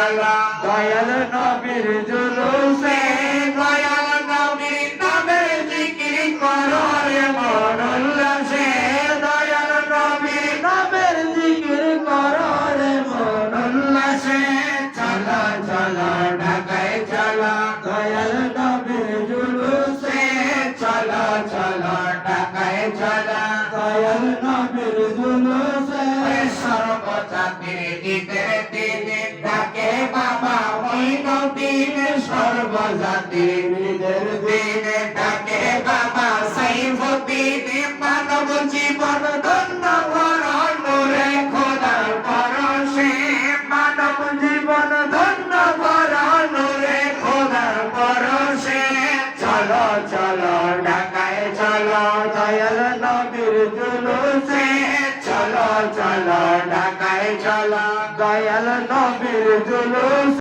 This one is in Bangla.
জালা দয়াল নবীর জুলুসে, দয়াল নবীর নামে জিকির করো রে মন উল্লাসে দয়াল নবীর নামের জিকির করো রে মন চলা চালা চালা, ঢাকায় চালা, দয়াল নবীর জুলুসে, চালা চালা, ঢাকায় চলা, দয়াল নবীর জুলুসে। দিনে ডাকে বাবা ওই নবীর সর্বজাতির দিনে। ডাকে বাবা সাইফুদ্দিন মানব জীবন ধন্য ভরণ নূরে খোদার পরশে। মানব জীবন ধন্য নূরে খোদার পরশে। চলো চলো, ঢাকায় চলো, দয়াল নবীর জুলুসে। চলো চলো, ঢাকায় চলো দয়াল নবীর জুলুস।